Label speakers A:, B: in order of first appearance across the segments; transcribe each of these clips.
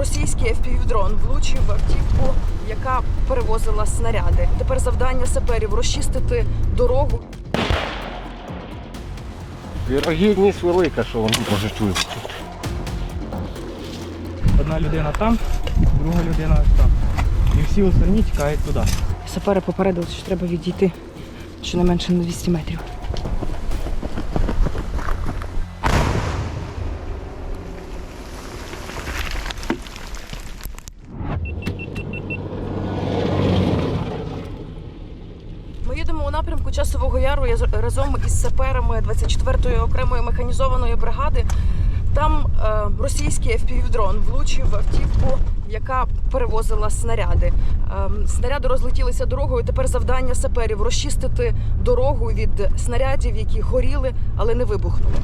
A: російський FPV-дрон влучив в автівку, яка перевозила снаряди. Тепер завдання саперів розчистити дорогу.
B: Вірогідність велика, що вони пожитують.
C: Одна людина там, друга людина там. І всі остальні тікають туди.
A: Сапери попередили, що треба відійти щонайменше на 200 метрів. У напрямку Часового Яру я разом із саперами 24-ї окремої механізованої бригади. Там е, російський FPV-дрон влучив в автівку, яка перевозила снаряди. Ем, снаряди розлетілися дорогою. Тепер завдання саперів розчистити дорогу від снарядів, які горіли, але не вибухнули.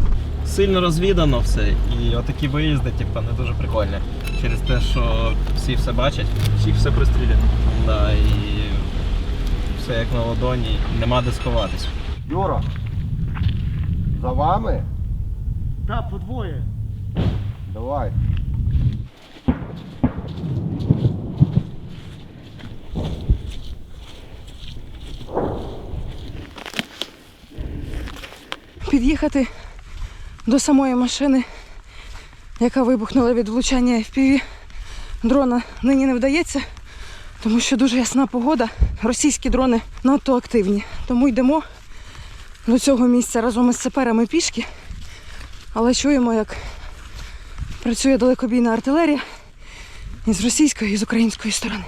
D: Сильно розвідано все, і отакі виїзди, типу, не дуже прикольні. Через те, що всі все бачать,
C: Всіх все пристріляно.
D: да, і як на ладоні, нема де сховатись.
B: Юра, за вами?
C: Так, по двоє.
B: Давай.
A: Під'їхати до самої машини, яка вибухнула від влучання FPV дрона, нині не вдається, тому що дуже ясна погода. Російські дрони надто активні. Тому йдемо до цього місця разом із саперами пішки, але чуємо, як працює далекобійна артилерія і з російської, і з української сторони.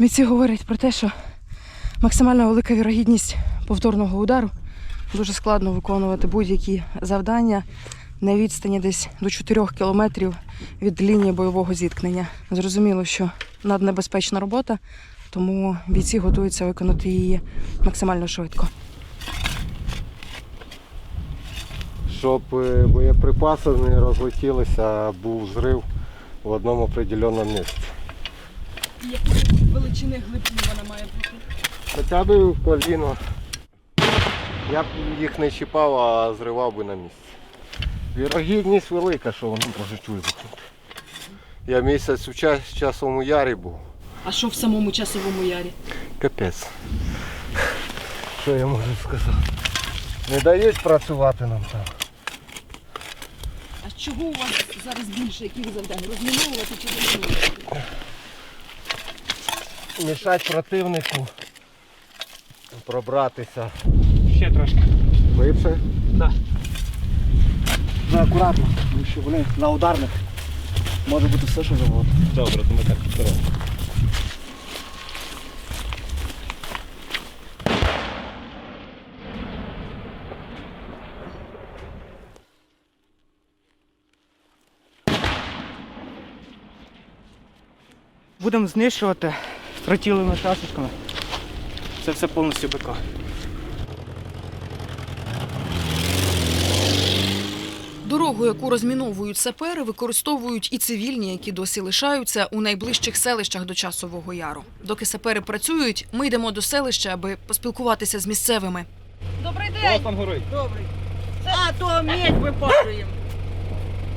A: Митці говорять про те, що максимально велика вірогідність повторного удару. Дуже складно виконувати будь-які завдання на відстані десь до 4 кілометрів від лінії бойового зіткнення. Зрозуміло, що наднебезпечна робота, тому бійці готуються виконати її максимально швидко.
B: Щоб е, боєприпаси не розлетілися, був зрив в одному определеному місці.
A: Якої величини глибини вона має бути?
B: Хоча б в коліно. Я б їх не чіпав, а зривав би на місці. Вірогідність велика, що вони можуть вибухнути. Я місяць у час, часовому ярі був.
A: А що в самому часовому ярі?
B: Капець. Що я можу сказати? Не дають працювати нам там.
A: А чого у вас зараз більше яких завдань? Розміновувати чи замінувати?
B: Мішать противнику пробратися.
C: Ще трошки.
B: Глибше.
C: Да.
E: Вже акуратно, тому що вони на ударних може бути все, що завгодно.
D: Добре, то ми так зробимо.
C: Будемо знищувати тротілими шашечками. Це все повністю БК.
A: Дорогу, яку розміновують сапери, використовують і цивільні, які досі лишаються у найближчих селищах до часового яру. Доки сапери працюють, ми йдемо до селища, аби поспілкуватися з місцевими. Добрий день!
D: там горить?
F: Добрий. А, то медь випалюємо.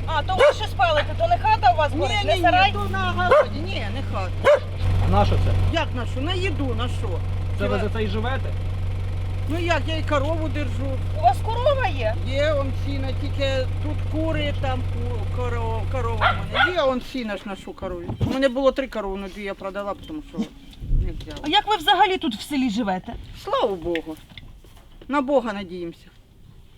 A: А то ви що спалите? То не хата у вас
F: Ні, ні, ні, то на городі. Ні, не хата.
C: А на що це?
F: Як на що? На їду, на що?
C: Це ви за це і живете?
F: Ну як, я і корову держу.
A: У вас корова є?
F: Є он сіна, тільки тут кури, там ку- корова, корова в мене. Є он сіна ж нашу корову. У мене було три корови, але дві я продала, тому що не взяла.
A: як ви взагалі тут в селі живете?
F: Слава Богу. На Бога надіємося.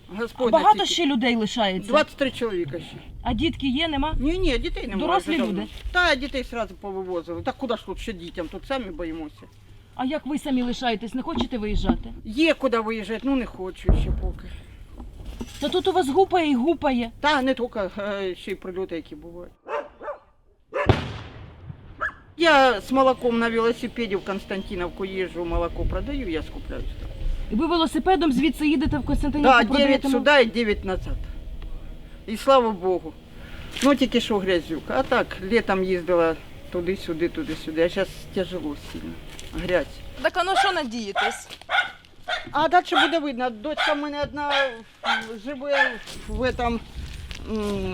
F: Господь на
A: Багато
F: тільки.
A: ще людей лишається.
F: 23 чоловіка ще.
A: А дітки є, нема?
F: Ні, ні, дітей немає.
A: Дорослі
F: вже давно.
A: люди?
F: Та дітей одразу повивозили. Так куди ж тут ще дітям? Тут самі боїмося.
A: А як ви самі лишаєтесь? Не хочете виїжджати?
F: Є куди виїжджати, ну не хочу ще поки.
A: Та тут у вас гупає і гупає.
F: Та не тільки е, ще й прильоти, які бувають. Я с молоком на велосипеде в Константиновку езжу, молоко продаю, я скупляюсь там.
A: І ви велосипедом звідси їдете в Константинівку?
F: Да, 9 сюда и 9 назад. И слава Богу. Ну, тільки що грязюка. А так, летом їздила туди-сюди, туди-сюди. А зараз тяжело сильно. Грязь.
A: Так а на що надієтесь?
F: А далі буде видно. Дочка в мене одна живе в этом,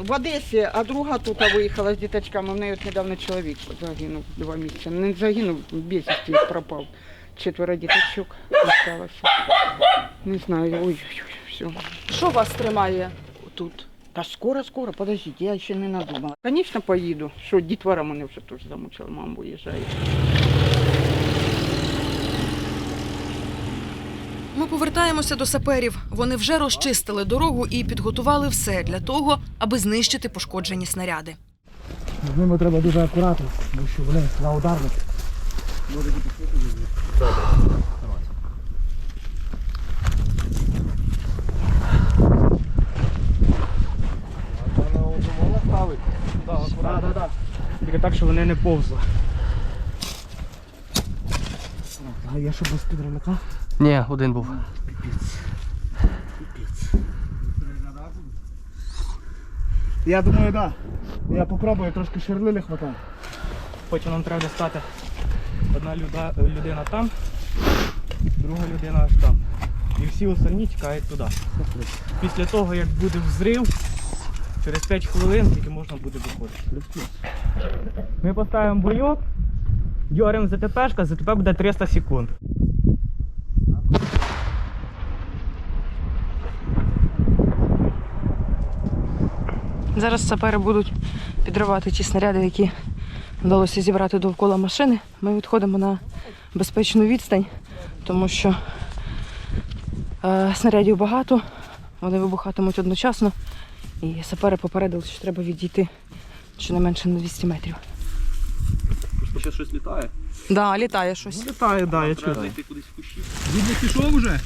F: в Одесі, а друга тут виїхала з діточками. В неї от недавно чоловік загинув два місяці. Не загинув, безвісті пропав. Четверо діточок залишилося. Не знаю, ой-ой-ой, все.
A: Що вас тримає тут?
F: Та скоро, скоро, подождіть, я ще не надумала. Звісно, поїду. Що дітвора мене вже теж замучила, мама виїжджає.
A: Ми повертаємося до саперів. Вони вже розчистили дорогу і підготували все для того, аби знищити пошкоджені снаряди.
E: З ними треба дуже акуратно, тому що вони на ударних.
B: Вже можна ставити?
C: Так, так, так. Тільки так, щоб вони не повзли.
E: А я що без підривника?
D: Ні, один був.
E: Я думаю, так. Да. Я попробую, трошки шерли не хватає.
C: Потім нам треба достати одна люда, людина там, друга людина аж там. І всі остальні тікають туди. Після того, як буде взрив, через 5 хвилин тільки можна буде виходити. Ми поставимо бойок, дьоремо ЗТПшка, ЗТП буде 300 секунд.
A: Зараз сапери будуть підривати ті снаряди, які вдалося зібрати довкола машини. Ми відходимо на безпечну відстань, тому що е, снарядів багато, вони вибухатимуть одночасно. І сапери попередили, що треба відійти щонайменше на 200 метрів.
D: Ще щось літає.
A: Так, да, літає щось.
C: Літаю, да, я чую.
D: зайти кудись в кущі.
C: Відник пішов уже?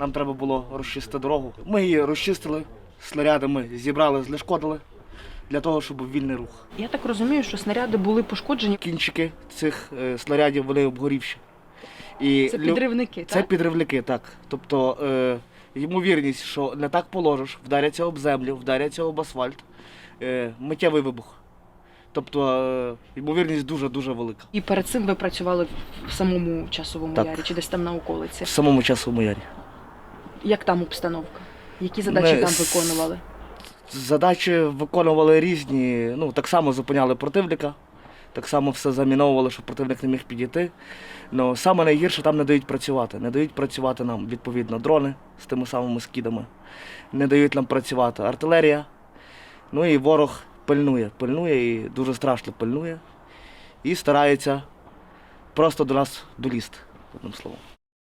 E: Нам треба було розчистити дорогу. Ми її розчистили снарядами, зібрали, знешкодили для того, щоб був вільний рух.
A: Я так розумію, що снаряди були пошкоджені.
E: Кінчики цих е, снарядів вони обгорівші. І
A: Це
E: лю-
A: підривники,
E: Це
A: так?
E: підривники, так. Тобто е, ймовірність, що не так положиш, вдаряться об землю, вдаряться об асфальт, е, миттєвий вибух. Тобто е, ймовірність дуже-дуже велика.
A: І перед цим ви працювали в самому часовому
E: Так.
A: ярі чи десь там на околиці.
E: В самому часовому ярі.
A: Як там обстановка? Які задачі
E: Ми
A: там виконували?
E: Задачі виконували різні. Ну, так само зупиняли противника, так само все заміновували, щоб противник не міг підійти. Ну, саме найгірше там не дають працювати. Не дають працювати нам, відповідно, дрони з тими самими скидами. Не дають нам працювати артилерія. Ну і ворог пильнує, пильнує і дуже страшно пильнує. І старається просто до нас долізти, одним словом.